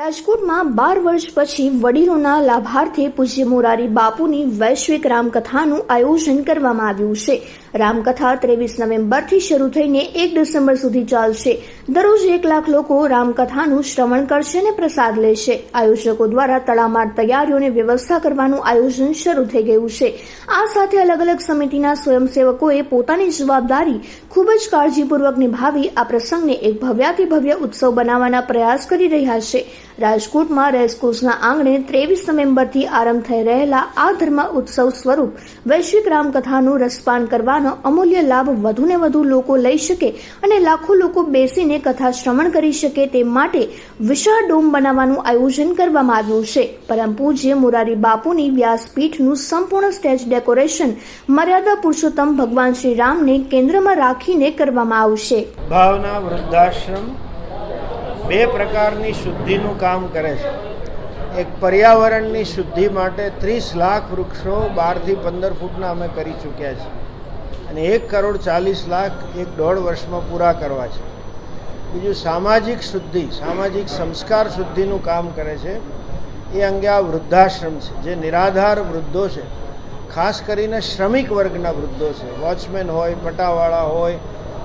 રાજકોટમાં બાર વર્ષ પછી વડીલોના લાભાર્થે પૂજ્ય મોરારી બાપુની વૈશ્વિક રામકથાનું આયોજન કરવામાં આવ્યું છે. રામકથા ત્રેવીસ નવેમ્બરથી શરૂ થઈને એક ડિસેમ્બર સુધી ચાલશે. દરરોજ એક લાખ લોકો રામકથાનું શ્રવણ કરશે અને પ્રસાદ લેશે. આયોજકો દ્વારા તડામાર તૈયારીઓની વ્યવસ્થા કરવાનું આયોજન શરૂ થઈ ગયું છે. આ સાથે અલગ અલગ સમિતિના સ્વયંસેવકોએ પોતાની જવાબદારી ખૂબ જ કાળજીપૂર્વક નિભાવી આ પ્રસંગને એક ભવ્યાતિ ભવ્ય ઉત્સવ બનાવવાના પ્રયાસ કરી રહ્યા છે. રાજકોટમાં રેસકોર્સના આંગણે ત્રેવીસ નવેમ્બરથી આરંભ થઈ રહેલા આ ધર્મ ઉત્સવ સ્વરૂપ વૈશ્વિક રામકથાનું રસપાન કરવાનો અમૂલ્ય લાભ વધુને વધુ લોકો લઈ શકે અને લાખો લોકો બેસીને કથા શ્રવણ કરી શકે તે માટે વિશાળ ડોમ બનાવવાનું આયોજન કરવામાં આવ્યું છે. પરમ પૂજ્ય મોરારી બાપુની વ્યાસપીઠનું સંપૂર્ણ સ્ટેજ ડેકોરેશન મર્યાદા પુરુષોત્તમ ભગવાન શ્રી રામને કેન્દ્રમાં રાખીને કરવામાં આવશે. ભાવના વૃદ્ધાશ્રમ બે પ્રકારની શુદ્ધિનું કામ કરે છે. એક પર્યાવરણની શુદ્ધિ માટે ત્રીસ લાખ વૃક્ષો બારથી પંદર ફૂટના અમે કરી ચૂક્યા છીએ અને એક કરોડ ચાલીસ લાખ એક દોઢ વર્ષમાં પૂરા કરવા છે. બીજું સામાજિક શુદ્ધિ, સામાજિક સંસ્કાર શુદ્ધિનું કામ કરે છે. એ અંગે આ વૃદ્ધાશ્રમ છે, જે નિરાધાર વૃદ્ધો છે. ખાસ કરીને શ્રમિક વર્ગના વૃદ્ધો છે. વોચમેન હોય, પટાવાળા હોય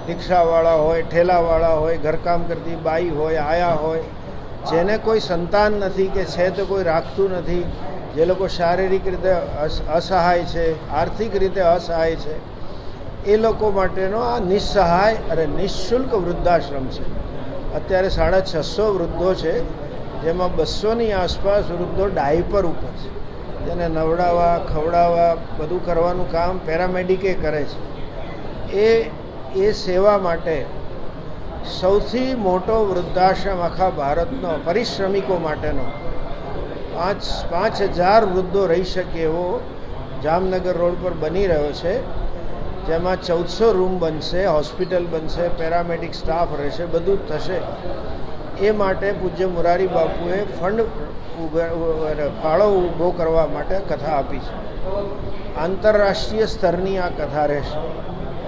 રિક્ષાવાળા હોય, ઠેલાવાળા હોય, ઘરકામ કરતી બાઈ હોય, આયા હોય, જેને કોઈ સંતાન નથી કે છે તો કોઈ રાખતું નથી, જે લોકો શારીરિક રીતે અસ- અસહાય છે, આર્થિક રીતે અસહાય છે, એ લોકો માટેનો આ નિસ્સહાય અને નિઃશુલ્ક વૃદ્ધાશ્રમ છે. અત્યારે સાડા છસો વૃદ્ધો છે, જેમાં બસોની આસપાસ વૃદ્ધો ડાયપર ઉપર છે. તેને નવડાવવા, ખવડાવવા, બધું કરવાનું કામ પેરામેડિકે કરે છે. એ એ સેવા માટે સૌથી મોટો વૃદ્ધાશ્રમ આખા ભારતનો, પરિશ્રમિકો માટેનો. પાંચ પાંચ હજાર વૃદ્ધો રહી શકે એવો જામનગર રોડ પર બની રહ્યો છે, જેમાં ચૌદસો રૂમ બનશે, હોસ્પિટલ બનશે, પેરામેડિક સ્ટાફ રહેશે, બધું જ થશે. એ માટે પૂજ્ય મુરારી બાપુએ ફંડ ફાળો ઊભો કરવા માટે કથા આપી છે. આંતરરાષ્ટ્રીય સ્તરની આ કથા રહેશે.